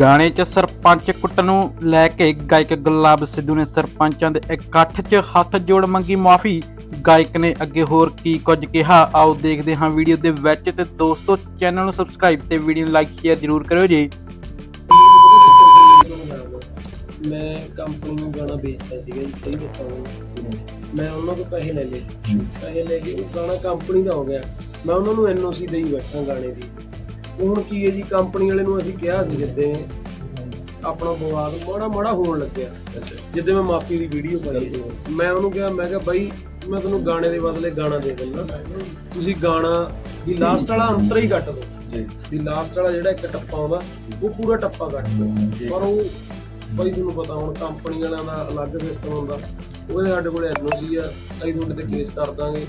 ਗਾਣੇ 'ਚ ਸਰਪੰਚ ਕੁੱਟ ਨੂੰ ਲੈ ਕੇ ਗਾਇਕ ਗੁਲਾਬ ਸਿੱਧੂ ਨੇ ਸਰਪੰਚਾਂ ਦੇ ਇਕੱਠ 'ਚ ਹੱਥ ਜੋੜ ਮੰਗੀ ਮਾਫੀ। ਗਾਇਕ ਨੇ ਅੱਗੇ ਹੋਰ ਕੀ ਕੁਝ ਕਿਹਾ? ਆਓ ਦੇਖਦੇ ਹਾਂ ਵੀਡੀਓ ਦੇ ਵਿੱਚ ਤੇ ਦੋਸਤੋ ਚੈਨਲ ਨੂੰ ਸਬਸਕ੍ਰਾਈਬ ਤੇ ਵੀਡੀਓ ਨੂੰ ਲਾਈਕ ਸ਼ੇਅਰ ਜ਼ਰੂਰ ਕਰਿਓ ਜੀ। ਮੈਂ ਕੰਪਨੀ ਨੂੰ ਗਾਣਾ ਵੇਚਦਾ ਸੀਗਾ ਜੀ ਸਹੀ ਦੱਸਾਂ। ਮੈਂ। ਉਹਨਾਂ ਤੋਂ ਪੈਸੇ ਲੈ ਲਏ। ਪੈਸੇ ਲੈ ਕੇ ਉਹ ਗਾਣਾ ਕੰਪਨੀ ਦਾ ਹੋ ਗਿਆ। ਮੈਂ ਉਹਨਾਂ ਨੂੰ ਐਨਓਸੀ ਦੇਈ ਬੈਠਾ ਗਾਣੇ ਦੀ। ਹੁਣ ਕੀ ਹੈ ਜੀ ਕੰਪਨੀ ਵਾਲੇ ਨੂੰ ਅਸੀਂ ਕਿਹਾ ਸੀ ਜਿੱਦੇ ਆਪਣਾ ਵਿਵਾਦ ਮਾੜਾ ਮਾੜਾ ਹੋਣ ਲੱਗਿਆ। ਜਿੱਦੇ ਮੈਂ ਮਾਫੀ ਦੀ ਵੀਡੀਓ ਪਾਈ ਮੈਂ ਉਹਨੂੰ ਕਿਹਾ ਮੈਂ ਕਿਹਾ ਬਾਈ ਮੈਂ ਤੁਹਾਨੂੰ ਗਾਣੇ ਦੇ ਬਦਲੇ ਗਾਣਾ ਦੇ ਦਿੰਦਾ। ਤੁਸੀਂ ਗਾਣਾ ਦੀ ਲਾਸਟ ਵਾਲਾ ਅੰਤਰ ਹੀ ਕੱਟ ਦਿਓ ਜੀ। ਲਾਸਟ ਵਾਲਾ ਜਿਹੜਾ ਇੱਕ ਟੱਪਾ ਆਉਂਦਾ ਉਹ ਪੂਰਾ ਟੱਪਾ ਕੱਟ ਦਿਓ ਪਰ ਉਹ ਬਈ ਤੁਹਾਨੂੰ ਪਤਾ ਹੁਣ ਕੰਪਨੀ ਵਾਲਿਆਂ ਦਾ ਅਲੱਗ ਸਿਸਟਮ ਹੁੰਦਾ। ਉਹਦੇ ਸਾਡੇ ਕੋਲ ਐਨਓਸੀ ਆ ਅਸੀਂ ਤੁਹਾਡੇ ਤੇ ਕੇਸ ਕਰ ਦਾਂਗੇ।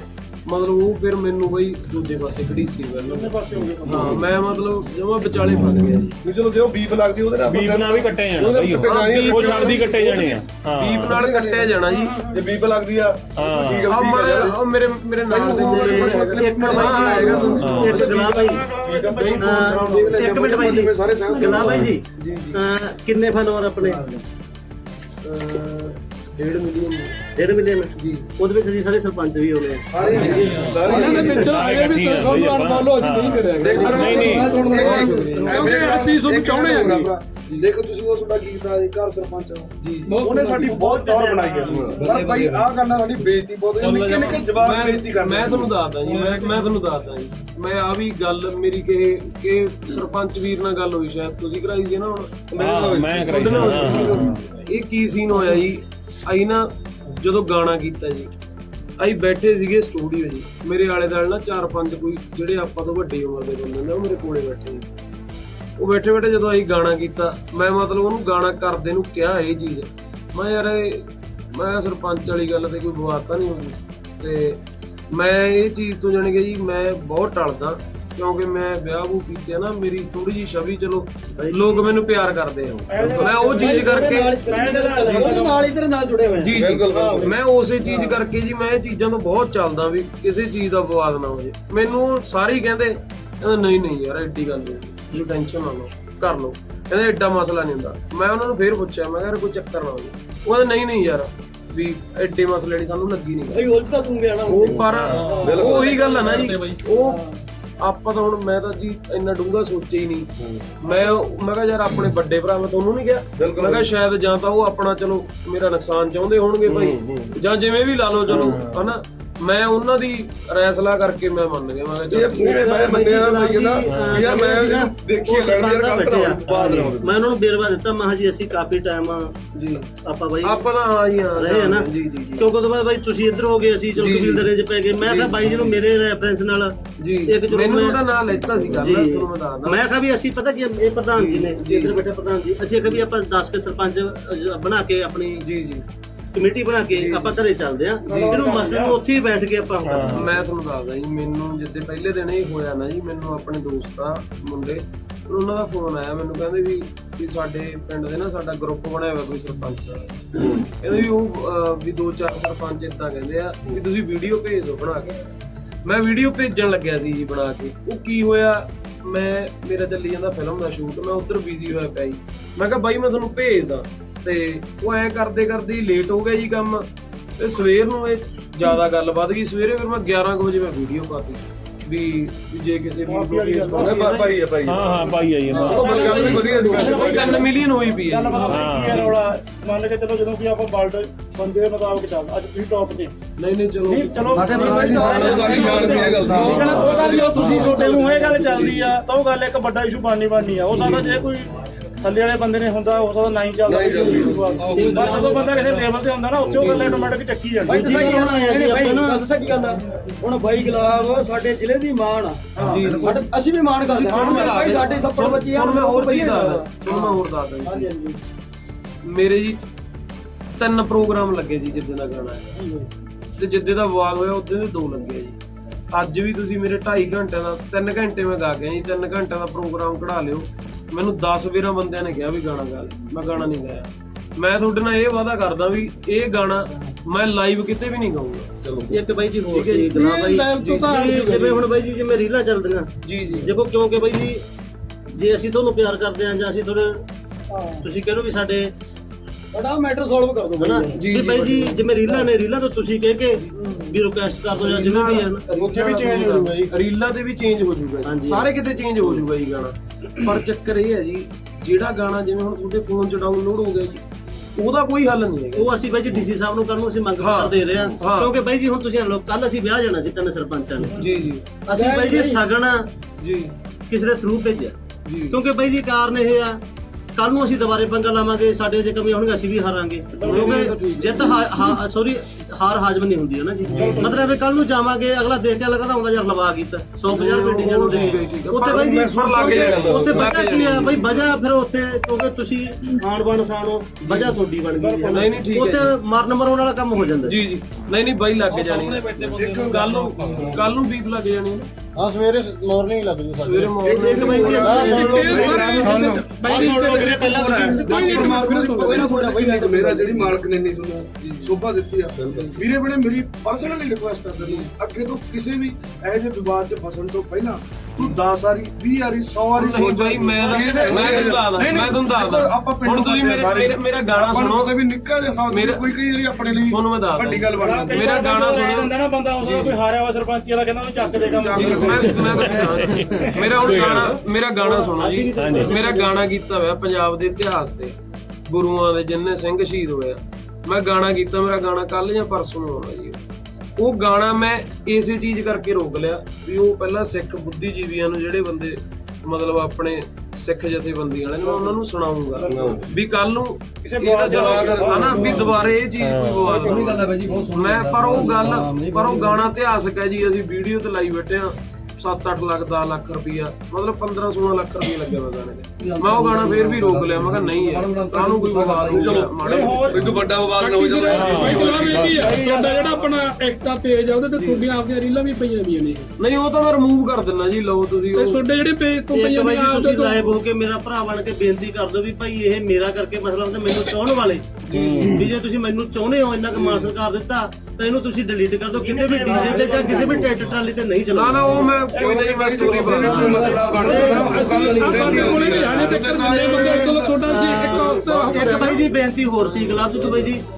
ਮਤਲਬ ਉਹ ਫਿਰ ਮੈਨੂੰ ਬਈ ਦੂਜੇ ਪਾਸੇ ਘੜੀਸੀ ਵੱਲ ਪਾਸੇ ਹੋ ਗਿਆ ਹਾਂ ਮੈਂ ਮਤਲਬ ਜਮਾ ਵਿਚਾਲੇ ਫਸ ਗਿਆ ਜੀ। ਵੀ ਚਲੋ ਜੇ ਉਹ ਬੀਫ ਲੱਗਦੀ ਉਹਦੇ ਨਾਲ ਬੀਪ ਨਾਲ ਵੀ ਕੱਟੇ ਜਾਣਾ ਬਈ ਉਹ। ਛੱਡਦੀ ਕੱਟੇ ਜਾਣੇ ਆ। ਹਾਂ। ਬੀਪ ਨਾਲ ਕੱਟਿਆ ਜਾਣਾ ਜੀ। ਜੇ ਬੀਫ ਲੱਗਦੀ ਆ ਹਾਂ। ਠੀਕ ਆ ਉਹ ਮੇਰੇ ਮੇਰੇ ਨਾਲ ਦੇ ਮੁੰਡੇ ਇੱਕ ਮਿੰਟ ਬਾਈ ਜੀ। ਇੱਕ ਗਲਾ ਬਾਈ ਇੱਕ ਮਿੰਟ ਬਾਈ ਜੀ। ਗਲਾ ਬਾਈ ਜੀ। ਜੀ। ਜੀ ਅਹ, ਕਿੰਨੇ ਫਾਲੋਅਰ ਆਪਣੇ? ਡੇਢ ਮਿਲੀਅਨ ਡੇਢ ਮਿਲੀਅਨ ਜੀ। ਉਹਦੇ ਵਿੱਚ ਅਸੀਂ ਸਾਰੇ ਸਰਪੰਚ ਵੀ ਹੋਣੇ ਆ। ਸਾਰੇ ਸਾਰੇ ਵਿੱਚ ਆਏ ਵੀ ਤੁਹਾਨੂੰ ਅਨਫੋਲੋ ਅਸੀਂ ਨਹੀਂ ਦੇਖ ਨਹੀਂ ਨਹੀਂ। ਕਿਉਂਕਿ ਅਸੀਂ ਤੁਹਾਨੂੰ ਚਾਹੁੰਦੇ ਆ ਦੇਖੋ ਤੁਸੀਂ ਉਹ ਤੁਹਾਡਾ ਗੀਤ ਆ ਘਰ ਸਰਪੰਚ ਜੀ। ਉਹਨੇ ਸਾਡੀ ਬਹੁਤ ਟੌਰ ਬਣਾਈ ਹੈ। ਪਰ ਭਾਈ ਆਹ ਕਰਨਾ ਸਾਡੀ ਬੇਇੱਜ਼ਤੀ ਬਹੁਤ ਹੋਈ। ਨਿੱਕੇ ਨਿੱਕੇ ਜਵਾਬ ਮੈਂ- ਬੇਇੱਜ਼ਤੀ ਕਰਨਾ ਮੈਂ ਤੁਹਾਨੂੰ ਦੱਸਦਾ ਜੀ ਮੈਂ ਮੈਂ ਤੁਹਾਨੂੰ ਦੱਸਦਾ ਜੀ। ਮੈਂ ਆ ਵੀ ਗੱਲ ਮੇਰੀ ਕਿ ਕਿ ਸਰਪੰਚ ਵੀਰ ਨਾਲ ਗੱਲ ਹੋਈ ਸ਼ਾਇਦ। ਤੁਸੀਂ ਕਰਾਈ ਸੀ ਨਾ ਹੁਣ? ਹਾਂ ਮੈਂ ਕਰਾਈ ਹਾਂ, ਹਾਂ। ਇਹ ਕੀ ਸੀਨ ਹੋਇਆ ਜੀ? ਅਸੀਂ ਨਾ ਜਦੋਂ ਗਾਣਾ ਕੀਤਾ ਜੀ, ਅਸੀਂ ਬੈਠੇ ਸੀਗੇ ਸਟੂਡੀਓ ਜੀ। ਮੇਰੇ ਆਲੇ ਦੁਆਲੇ ਨਾ ਚਾਰ ਪੰਜ ਕੋਈ ਜਿਹੜੇ ਆਪਾਂ ਤੋਂ ਵੱਡੀ ਉਮਰ ਦੇ ਬੰਦੇ ਨੇ, ਉਹ ਮੇਰੇ ਕੋਲੇ ਬੈਠੇ ਸੀ ਉਹ ਬੈਠੇ ਬੈਠੇ ਜਦੋਂ ਅਸੀਂ ਗਾਣਾ ਕੀਤਾ, ਮੈਂ ਮਤਲਬ ਉਹਨੂੰ ਗਾਣਾ ਕਰਦੇ ਨੂੰ ਕਿਹਾ ਇਹ ਚੀਜ਼। ਮੈਂ ਯਾਰ ਇਹ, ਮੈਂ ਸਰਪੰਚ ਵਾਲੀ ਗੱਲ ਤੇ ਕੋਈ ਵਿਵਾਦ ਤਾਂ ਨਹੀਂ ਹੋਣੀ ਤੇ ਮੈਂ ਇਹ ਚੀਜ਼ ਤੋਂ ਜਾਣੀ ਕਿ ਜੀ ਮੈਂ ਬਹੁਤ ਟਲਦਾ। ਕਿਉਂਕਿ ਮੈਂ ਵਿਆਹ ਵੂ ਕੀਤੇ ਨਾ ਮੇਰੀ ਥੋੜੀ ਜੀ ਛਵੀ ਚਲੋ ਲੋਕ ਮੈਨੂੰ ਪਿਆਰ ਕਰਦੇ ਆ। ਮੈਂ ਉਹ ਚੀਜ਼ ਕਰਕੇ ਨਾਲ ਇਧਰ ਨਾਲ ਜੁੜੇ ਹੋਏ ਜੀ ਜੀ। ਬਿਲਕੁਲ, ਬਿਲਕੁਲ। ਮੈਂ ਉਸੇ ਚੀਜ਼ ਕਰਕੇ ਜੀ ਮੈਂ ਇਹ ਚੀਜ਼ਾਂ ਤੋਂ ਬਹੁਤ ਚੱਲਦਾ ਵੀ ਕਿਸੇ ਚੀਜ਼ ਦਾ ਵਿਵਾਦ ਨਾ ਹੋ ਜੇ ਮੈਨੂੰ ਸਾਰੇ ਹੀ ਕਹਿੰਦੇ ਕਹਿੰਦੇ ਨਹੀਂ ਨਹੀਂ ਯਾਰ ਐਡੀ ਗੱਲ ਨਹੀਂ। ਤੁਸੀਂ ਟੈਨਸ਼ਨ ਨਾ ਲਓ ਕਰ ਲਓ। ਕਹਿੰਦੇ ਐਡਾ ਮਸਲਾ ਨਹੀਂ ਹੁੰਦਾ। ਮੈਂ ਉਹਨਾਂ ਨੂੰ ਫੇਰ ਪੁੱਛਿਆ ਮੈਂ ਕਿਹਾ ਯਾਰ ਕੋਈ ਚੱਕਰ ਨਾ ਹੋ ਜੇ ਉਹ ਕਹਿੰਦੇ ਨਹੀਂ ਨਹੀਂ ਯਾਰ ਵੀ ਐਡੇ ਮਸਲੇ ਦੀ ਸਾਨੂੰ ਲੱਗੀ ਨਹੀਂ ਬਈ ਉਲਝਦਾ ਤੂੰ ਗਿਆ ਨਾ। ਉਹ ਪਰ ਬਿਲਕੁਲ। ਉਹੀ ਗੱਲ ਹੈ ਨਾ ਜੀ। ਉਹ ਆਪਾਂ ਤਾਂ ਹੁਣ ਮੈਂ ਤਾਂ ਜੀ ਇੰਨਾ ਡੂੰਘਾ ਸੋਚਿਆ ਹੀ ਨਹੀਂ। ਮੈਂ ਮੈਂ ਕਿਹਾ ਯਾਰ ਆਪਣੇ ਵੱਡੇ ਭਰਾ ਮੈਂ ਤੁਹਾਨੂੰ ਨਹੀਂ ਕਿਹਾ। ਮੈਂ ਕਿਹਾ ਸ਼ਾਇਦ ਜਾਂ ਤਾਂ ਉਹ ਆਪਣਾ ਚਲੋ ਮੇਰਾ ਨੁਕਸਾਨ ਚਾਹੁੰਦੇ ਹੋਣਗੇ ਭਾਈ। ਜਾਂ ਜਿਵੇਂ ਵੀ ਲਾ ਲਓ ਚਲੋ ਹਨਾ? ਮੈਂ ਉਹਨਾਂ ਦੀ ਰੈਸਲਾ ਕਰਕੇ ਮੈਂ ਮੰਨ ਗਿਆ ਮੈਂ ਕਿਹਾ ਇਹ ਚੱਲ ਠੀਕ ਹੈ। ਪੂਰੇ ਮੈਂ ਭਾਈ ਕਹਿੰਦਾ ਯਾਰ ਮੈਂ ਇਹਨੂੰ ਦੇਖੀ ਲੜਨ ਯਾਰ ਗਲਤ ਨਾ ਬਾਦ ਹੋਵੇ ਮੈਂ ਉਹਨਾਂ ਨੂੰ ਬੇਰਵਾ ਦਿੱਤਾ ਮਹਾ ਜੀ ਅਸੀਂ ਕਾਫੀ ਟਾਈਮ ਜੀ। ਆਪਾਂ ਬਾਈ ਆਪਾਂ ਤਾਂ ਹਾਂ ਜੀ ਹਾਂ ਰਹੇ ਆ ਨਾ। ਜੀ ਜੀ ਜੀ। ਕਿਉਂਕਿ ਉਹਦੇ ਬਾਅਦ ਬਾਈ ਤੁਸੀਂ ਇੱਧਰ ਹੋ ਗਏ ਅਸੀਂ ਚਲੋ ਜੀ, ਜੀ। ਕਬੀਲਦਾਰੇ 'ਚ ਪੈ ਗਏ। ਮੈਂ ਕਿਹਾ ਬਾਈ ਜੀ ਨੂੰ ਮੇਰੇ ਰੈਫਰੈਂਸ ਨਾਲ ਜੀ। ਇੱਕ ਚਲੋ ਮੈਨੂੰ ਮੈਂ- ਉਹਦਾ ਨਾਂ ਲੈਤਾ ਸੀ ਗੱਲ ਜੀ। ਤੁਹਾਨੂੰ ਮੈਂ ਦੱਸਦਾ ਮੈਂ ਕਿਹਾ ਵੀ ਅਸੀਂ ਪਤਾ ਕੀ ਇਹ ਪ੍ਰਧਾਨ ਜੀ ਨੇ ਜੀ। ਇੱਧਰ ਬੈਠੇ ਪ੍ਰਧਾਨ ਜੀ ਅਸੀਂ ਕਿਹਾ ਵੀ ਆਪਾਂ 10 ਕੇ ਸਰਪੰਚ ਅਹ, ਬਣਾ ਕੇ ਆਪਣੀ ਜੀ ਜੀ। ਕਮੇਟੀ ਬਣਾ ਕੇ ਆਪਾਂ ਘਰੇ ਚੱਲਦੇ ਆ ਇਹਨੂੰ ਮਸਲੇ ਨੂੰ ਉੱਥੇ ਹੀ ਬੈਠ ਕੇ ਆਪਾਂ ਕਰਦੇ ਮੈਂ ਤੁਹਾਨੂੰ ਦੱਸਦਾ ਜੀ ਮੈਨੂੰ ਜਿੱਦੇ ਪਹਿਲੇ ਦਿਨ ਹੀ ਹੋਇਆ ਨਾ ਜੀ ਮੈਨੂੰ ਆਪਣੇ ਦੋਸਤਾਂ ਮੁੰਡੇ ਉਹਨਾਂ ਦਾ ਫੋਨ ਆਇਆ ਮੈਨੂੰ ਕਹਿੰਦੇ ਵੀ ਵੀ ਸਾਡੇ ਪਿੰਡ ਦੇ ਨਾ ਸਾਡਾ ਗਰੁੱਪ ਬਣਿਆ ਹੋਇਆ ਕੋਈ ਸਰਪੰਚ ਦਾ ਕਹਿੰਦੇ ਵੀ ਉਹ ਅਹ, ਵੀ ਦੋ ਚਾਰ ਸਰਪੰਚ ਇਦਾਂ ਕਹਿੰਦੇ ਆ ਵੀ ਤੁਸੀਂ ਵੀਡੀਓ ਭੇਜ ਦਿਓ ਬਣਾ ਕੇ। ਮੈਂ ਵੀਡੀਓ ਭੇਜਣ ਲੱਗਿਆ ਸੀ ਜੀ ਬਣਾ ਕੇ। ਉਹ ਕੀ ਹੋਇਆ ਮੈਂ ਮੇਰਾ ਚੱਲੀ ਜਾਂਦਾ ਫਿਲਮ ਦਾ ਸ਼ੂਟ ਮੈਂ ਉਧਰ ਬਿਜ਼ੀ ਹੋਇਆ ਪਿਆ ਜੀ। ਮੈਂ ਕਿਹਾ ਬਾਈ ਮੈਂ ਤੁਹਾਨੂੰ ਭੇਜਦਾ। ਤੇ ਉਹ ਐ ਕਰਦੇ ਕਰਦੇ ਹੀ ਲੇਟ ਹੋ ਗਿਆ ਜੀ ਕੰਮ। ਤੇ ਸਵੇਰ ਨੂੰ ਇਹ ਜ਼ਿਆਦਾ ਗੱਲ ਵੱਧ ਗਈ। ਸਵੇਰੇ ਫਿਰ ਮੈਂ 11 ਕੁ ਵਜੇ ਮੈਂ ਵੀਡੀਓ ਪਾਤੀ ਵੀ ਵੀ ਜੇ ਕਿਸੇ ਨੂੰ ਕੇਸ ਉਹਨੇ ਭਾਈ ਹੈ ਭਾਈ ਹਾਂ ਹਾਂ ਭਾਈ ਆਈ ਉਹ ਗੱਲ ਵੀ ਵਧੀਆ ਦੀ ਗੱਲ ਮਿਲੀਅਨ ਹੋਈ ਪਈ ਹੈ। ਜੀ। ਹਾਂ। ਰੌਲਾ? ਮੰਨ ਕੇ ਚਲੋ ਜਦੋਂ ਵੀ ਆਪਾਂ ਵਰਲਡ ਬੰਦੇ ਦੇ ਮੁਤਾਬਕ ਚੱਲ ਅੱਜ ਤੁਸੀਂ ਟੌਪ ਤੇ। ਨਹੀਂ ਨਹੀਂ ਚਲੋ। ਨਹੀਂ ਚਲੋ ਸਾਡੀ ਵੀ ਇਹ ਗੱਲ ਦਾ ਹੈ। ਨਾ ਉਹ ਗੱਲ ਤੁਸੀਂ ਛੋਟੇ ਨੂੰ ਇਹ ਗੱਲ ਚੱਲਦੀ ਆ ਤਾਂ ਉਹ ਗੱਲ ਇੱਕ ਵੱਡਾ ਇਸ਼ੂ ਬਣਨੀ ਬਣਨੀ ਆ। ਉਹ ਸਾਡਾ ਜੇ ਕੋਈ ਥੱਲੇ ਵਾਲੇ ਬੰਦੇ ਨੇ ਹੁੰਦਾ ਹੋ ਸਕਦਾ ਨਹੀਂ ਚੱਲਦਾ ਨਹੀਂ ਚੱਲਦੀ। ਬਸ ਜਦੋਂ ਬੰਦਾ ਕਿਸੇ ਲੈਵਲ ਤੇ ਹੁੰਦਾ ਨਾ ਉੱਥੇ ਉਹ ਗੱਲ ਆਟੋਮੈਟਿਕ ਚੱਕੀ ਜਾਂਦੀ। ਜੀ ਹੁਣ ਆਇਆ ਜੀ ਆਪਾਂ ਨਾ ਦੱਸਾਂ ਕੀ ਗੱਲ ਆ। ਹੁਣ ਬਾਈ ਗੁਲਾਬ ਸਾਡੇ ਜ਼ਿਲ੍ਹੇ ਦੀ ਮਾਣ ਆ। ਜੀ। ਸਾਡੇ ਅਸੀਂ ਵੀ ਮਾਣ ਕਰਦੇ ਹਾਂ। ਬਾਈ ਸਾਡੇ ਥੱਪੜ ਬੱਚੀ ਆ ਮੈਂ ਹੋਰ ਚੀਜ਼ ਦੱਸਦਾ। ਤੁਹਾਨੂੰ ਮੈਂ ਹੋਰ ਦੱਸਦਾ ਹਾਂਜੀ ਹਾਂਜੀ। ਮੇਰੇ ਜੀ ਤਿੰਨ ਪ੍ਰੋਗਰਾਮ ਲੱਗੇ ਜੀ ਜਿੱਦੇ ਦਾ ਗਾਣਾ ਹੈ। ਤੇ ਜਿੱਦੇ ਦਾ ਵਾਗ ਹੋਇਆ ਉਦੋਂ ਦੇ ਦੋ ਲੱਗੇ ਜੀ। ਅੱਜ ਵੀ ਤੁਸੀਂ ਮੇਰੇ 2.5 ਘੰਟੇ ਦਾ 3 ਘੰਟੇ ਮੈਂ ਗਾ ਗਿਆ ਜੀ। 3 ਘੰਟੇ ਦਾ ਪ੍ਰੋਗਰਾਮ ਕਢਾ ਲਿਓ। ਮੈਨੂੰ 10 ਵੀਰਾਂ ਬੰਦਿਆਂ ਨੇ ਕਿਹਾ ਵੀ ਗਾਣਾ ਗਾ ਲੈ ਮੈਂ ਗਾਣਾ ਨਹੀਂ ਗਾਇਆ। ਮੈਂ ਤੁਹਾਡੇ ਨਾਲ ਇਹ ਵਾਅਦਾ ਕਰਦਾ ਵੀ ਇਹ ਗਾਣਾ ਮੈਂ ਲਾਈਵ ਕਿਤੇ ਵੀ ਨਹੀਂ ਗਾਊਂਗਾ। ਇੱਕ ਬਾਈ ਜੀ ਹੋਰ ਸੀ ਜੀ। ਗਲਾ ਬਾਈ ਜੀ, ਜਿਵੇਂ ਹੁਣ ਬਾਈ ਜੀ ਜਿਵੇਂ ਰੀਲਾਂ ਚੱਲਦੀਆਂ। ਜੀ ਜੀ। ਦੇਖੋ ਕਿਉਂਕਿ ਬਾਈ ਜੀ ਜੇ ਅਸੀਂ ਤੁਹਾਨੂੰ ਪਿਆਰ ਕਰਦੇ ਹਾਂ ਜਾਂ ਅਸੀਂ ਥੋੜੇ ਤੁਸੀਂ ਕਹਿੰਦੇ ਵੀ ਸਾਡੇ ਬੜਾ ਮੈਟਰ ਸੋਲਵ ਕਰ ਦੋ ਹਨਾ? ਜੀ, ਬਾਈ। ਜੀ ਜਿਵੇਂ ਰੀਲਾਂ ਨੇ ਰੀਲਾਂ ਤੋਂ ਤੁਸੀਂ ਕਹਿ ਕੇ ਵੀ ਰਿਕੁਐਸਟ ਕਰ ਦੋ ਜਾਂ ਜਿਵੇਂ ਵੀ ਹੈ ਨਾ। ਉੱਥੇ ਵੀ ਚੇਂਜ ਹੋ ਜਾਊਗਾ ਜੀ। ਰੀਲਾਂ ਤੇ ਵੀ ਚੇਂਜ ਹੋ ਜਾਊਗਾ। ਜੀ। ਸਾਰੇ ਕਿਤੇ ਚੇਂਜ ਹੋ ਜਾਊਗਾ ਜੀ ਗਾਣਾ। ਪਰ ਚੱਕਰ ਇਹ ਹੈ ਜੀ ਜਿਹੜਾ ਗਾਣਾ ਜਿਵੇਂ ਹੁਣ ਤੁਹਾਡੇ ਫੋਨ 'ਚ ਡਾਊਨਲੋਡ ਹੋ ਗਿਆ ਜੀ ਉਹਦਾ ਕੋਈ ਹੱਲ ਨਹੀਂ ਹੈਗਾ। ਉਹ ਅਸੀਂ ਬਾਈ ਜੀ ਡੀਸੀ ਸਾਹਿਬ ਨੂੰ ਕਰਨ ਨੂੰ ਅਸੀਂ ਮੰਗ। ਪੱਤਰ ਦੇ ਰਹੇ ਹਾਂ। ਕਿਉਂਕਿ ਬਾਈ ਜੀ ਹੁਣ ਤੁਸੀਂ ਲੋਕ ਕੱਲ ਅਸੀਂ ਵਿਆਹ ਜਾਣਾ ਸੀ ਤਿੰਨ ਸਰਪੰਚਾਂ ਨੇ। ਜੀ ਜੀ। ਅਸੀਂ ਬਾਈ ਜੀ ਸਗਨ ਜੀ। ਕਿਸੇ ਦੇ ਥਰੂ ਭੇਜਿਆ। ਜੀ। ਕਿਉਂਕਿ ਬਾਈ ਜੀ ਕਾਰਨ ਇਹ ਆ ਕੱਲ ਨੂੰ ਅਸੀਂ ਦੁਬਾਰੇ ਪੰਗਾ ਲਾਵਾਂਗੇ, ਸਾਡੇ ਜੇ ਕਮੀ ਹੋਣਗੇ, ਅਸੀਂ ਵੀ ਹਾਰਾਂਗੇ। ਕਿਉਂਕਿ ਜਿੱਤ ਸੌਰੀ ਹਾਰ ਹਾਜ਼ਮ ਨਹੀਂ ਹੁੰਦੀ ਹੈ ਨਾ ਜੀ ਮਤਲਬ ਇਹ ਕੱਲ ਨੂੰ ਜਾਵਾਂਗੇ ਅਗਲਾ ਦੇਖ ਕੇ ਲੱਗਦਾ ਹੁੰਦਾ ਯਾਰ ਲਵਾ ਕੀਤਾ 100 ਰੁਪਏ ਡੀਜੇ ਨੂੰ ਦੇ ਹੈ, ਹੈ। ਉੱਥੇ ਬਾਈ ਜੀ ਪਰ ਲੱਗ ਜਾਏਗਾ। ਉੱਥੇ ਲੱਗ ਵਜ੍ਹਾ ਕੀ ਆ ਜਾਏਗਾ। ਬਾਈ ਵਜ੍ਹਾ ਫਿਰ ਉੱਥੇ ਕਿਉਂਕਿ ਤੁਸੀਂ ਆਣ ਬਣ ਸਾਣੋ ਵਜ੍ਹਾ ਤੁਹਾਡੀ ਬਣ ਗਈ ਹੈ। ਨਹੀਂ, ਨਹੀਂ, ਠੀਕ ਹੈ ਉੱਥੇ ਮਰਨ ਮਰਾਉਣ ਵਾਲਾ ਕੰਮ ਹੋ ਜਾਂਦਾ ਜੀ ਜੀ ਨਹੀਂ ਨਹੀਂ ਬਾਈ ਲੱਗ ਜਾਣੀ ਕੱਲ ਨੂੰ ਕੱਲ ਨੂੰ ਬੀਪ ਲੱਗ ਜਾਣੀ ਹੈ। ਹਾਂ ਸਵੇਰੇ ਮਾਰਨਿੰਗ ਲੱਗ ਜੂ ਸਵੇਰੇ ਇੱਕ ਮਾਰਨਿੰਗ ਬਾਈ ਜੀ ਮੇਰਾ ਜਿਹੜੀ ਮਾਲਕ ਨੇ ਨਹੀਂ ਤੁਹਾਨੂੰ ਸੋਭਾ ਦਿੱਤੀ ਆ ਵੀਰੇ ਬਣੇ ਮੇਰੀ ਪਰਸਨਲੀ ਰਿਕੁਐਸਟ ਆ ਤੈਨੂੰ ਅੱਗੇ ਤੋਂ ਕਿਸੇ ਵੀ ਇਹੋ ਜਿਹੇ ਵਿਵਾਦ 'ਚ ਫਸਣ ਤੋਂ ਪਹਿਲਾਂ ਤੂੰ 10 ਵਾਰੀ 20 ਵਾਰੀ 100 ਵਾਰੀ ਨਹੀਂ ਸੋਚ ਬਾਈ ਮੈਂ ਮੈਂ ਤੁਹਾਨੂੰ ਮੈਂ ਤੁਹਾਨੂੰ ਦੱਸਦਾ। ਆਪਾਂ ਪਿੰਡ ਹੁਣ ਤੁਸੀਂ ਮੇਰੇ ਮੇਰਾ- ਮੇਰਾ ਗਾਣਾ ਸੁਣੋ। ਕੋਈ ਵੀ ਨਿੱਕਾ ਜਿਹਾ ਸਾਥ ਮੇਰਾ- ਕੋਈ ਕਈ ਵਾਰੀ ਆਪਣੇ ਲਈ ਤੁਹਾਨੂੰ ਮੈਂ ਦੱਸਦਾ। ਵੱਡੀ ਗੱਲ ਬਣ ਜਾਂਦੀ ਮੇਰਾ ਗਾਣਾ ਸੁਣੋ। ਹੁੰਦਾ ਨਾ ਬੰਦਾ ਉਸ ਕੋਈ ਹਾਰਿਆ ਵਾ ਸਰਪੰਚੀ ਵਾਲਾ ਕਹਿੰਦਾ ਵੀ ਚੱਕ ਦੇ ਕੰਮ। ਮੈਂ ਮੇਰਾ ਹੁਣ ਗਾਣਾ ਮੇਰਾ ਗਾਣਾ ਸੁਣੋ ਜੀ। ਮੇਰਾ ਗਾਣਾ ਕੀਤਾ ਹੋਇਆ ਪੰਜਾਬ ਦੇ ਇਤਿਹਾਸ ਤੇ। ਗੁਰੂਆਂ ਦੇ ਜਿੰਨੇ ਸਿੰਘ ਸ਼ਹੀਦ ਹੋਏ ਆ। ਮੈਂ ਗਾਣਾ ਕੀਤਾ ਮੇਰਾ ਗਾਣਾ ਕੱਲ ਜਾਂ ਪਰਸੋਂ ਨੂੰ ਆਉਣਾ ਜੀ। ਉਹ ਗਾਣਾ ਮੈਂ ਇਸੇ ਚੀਜ਼ ਕਰਕੇ ਰੋਕ ਲਿਆ ਵੀ ਉਹ ਪਹਿਲਾਂ ਸਿੱਖ ਬੁੱਧੀਜੀਵੀਆਂ ਨੂੰ ਜਿਹੜੇ ਬੰਦੇ ਮਤਲਬ ਆਪਣੇ ਸਿੱਖ ਜਥੇਬੰਦੀਆਂ ਵਾਲੇ ਨੇ ਉਹਨਾਂ ਨੂੰ ਸੁਣਾਉਂਗਾ ਵੀ ਕੱਲ ਨੂੰ ਕਿਸੇ ਜਵਾਬ ਹਨਾ ਵੀ ਦੁਬਾਰੇ ਇਹ ਚੀਜ਼ ਕੋਈ ਬਵਾਦ ਨਹੀਂ। ਗੱਲ ਮੈਂ ਪਰ ਉਹ ਗੱਲ ਪਰ ਉਹ ਗਾਣਾ ਇਤਿਹਾਸਕ ਹੈ ਜੀ ਅਸੀਂ ਵੀਡੀਓ ਤੇ ਲਾਈ ਬੈਠੇ ਆ 7-8 ਲੱਖ 10 ਲੱਖ ਰੁਪਈਆ ਮਤਲਬ 15-16 ਲੱਖ ਰੁਪਈਆ ਲੱਗਿਆ ਵਾ ਗਾਣੇ ਤੇ। ਮੈਂ ਉਹ ਗਾਣਾ ਫੇਰ ਵੀ ਰੋਕ ਲਿਆ ਮੈਂ ਕਿਹਾ ਨਹੀਂ ਯਾਰ ਕਾਹਨੂੰ ਕੋਈ ਬਵਾਦ ਨਹੀਂ ਚਲੋ ਮਾੜਾ ਹੋਰ ਕੋਈ ਤੋਂ ਵੱਡਾ ਵਿਵਾਦ ਨਾ ਹੋ ਜਾਵੇ। ਤੁਹਾਡਾ ਜਿਹੜਾ ਆਪਣਾ ਐਕਸਟਰਾ ਪੇਜ ਆ ਉਹਦੇ ਤੇ ਤੁਹਾਡੀਆਂ ਆਪਦੀਆਂ ਰੀਲਾਂ ਵੀ ਪਈਆਂ ਵੀਆਂ ਨੇ। ਨਹੀਂ ਉਹ ਤਾਂ ਮੈਂ ਰਿਮੂਵ ਕਰ ਦਿੰਦਾ ਜੀ ਲਓ ਤੁਸੀਂ ਤੇ ਉਹ। ਤੁਹਾਡੇ ਜਿਹੜੇ ਪੇਜ ਤੋਂ ਪਈਆਂ ਨੇ ਆਪ ਤੁਸੀਂ ਲਾਈਵ ਹੋ ਕੇ ਮੇਰਾ ਭਰਾ ਬਣ ਕੇ ਬੇਨਤੀ ਕਰ ਦਿਓ ਵੀ ਭਾਈ ਇਹ ਮੇਰਾ ਕਰਕੇ ਮਸਲਾ ਹੁੰਦਾ ਮੈਨੂੰ ਚਾਹਣ ਵਾਲੇ। ਵੀ ਜੇ ਤੁਸੀਂ ਮੈਨੂੰ ਚਾਹੁੰਦੇ ਹੋ ਇੰਨਾ ਕੁ ਮਾਨ ਸਤਿਕਾਰ ਦਿੱਤਾ ਤਾਂ ਇਹਨੂੰ ਤੁਸੀਂ ਡਿਲੀਟ ਕਰ ਦਿਓ ਕਿਤੇ ਵੀ ਡੀਜੇ ਤੇ ਜਾਂ ਕਿਸੇ ਵੀ ਟਰੈਕਟਰ ਟਰਾਲੀ ਤੇ ਨਹੀਂ ਨਾ ਚਲਾਉਣਾ ਨਾ ਉਹ ਮੈਂ ਕੋਈ ਨਹੀਂ ਮੈਂ ਸਟੋਰੀ ਪਾ ਮਸਲਾ ਬਣ ਸਾਡੇ ਕੋਲੇ ਵੀ ਹਾਲੇ ਚੱਕਰ ਜਿੰਨੇ ਬੰਦੇ ਕੋਲ ਤੁਹਾਡਾ ਸੀ ਇੱਕ ਹਫ਼ਤਾ ਇੱਕ ਬਾਈ ਜੀ ਬੇਨਤੀ ਹੋਰ ਸੀ ਗੁਲਾਬ ਜੀ ਬਾਈ ਜੀ।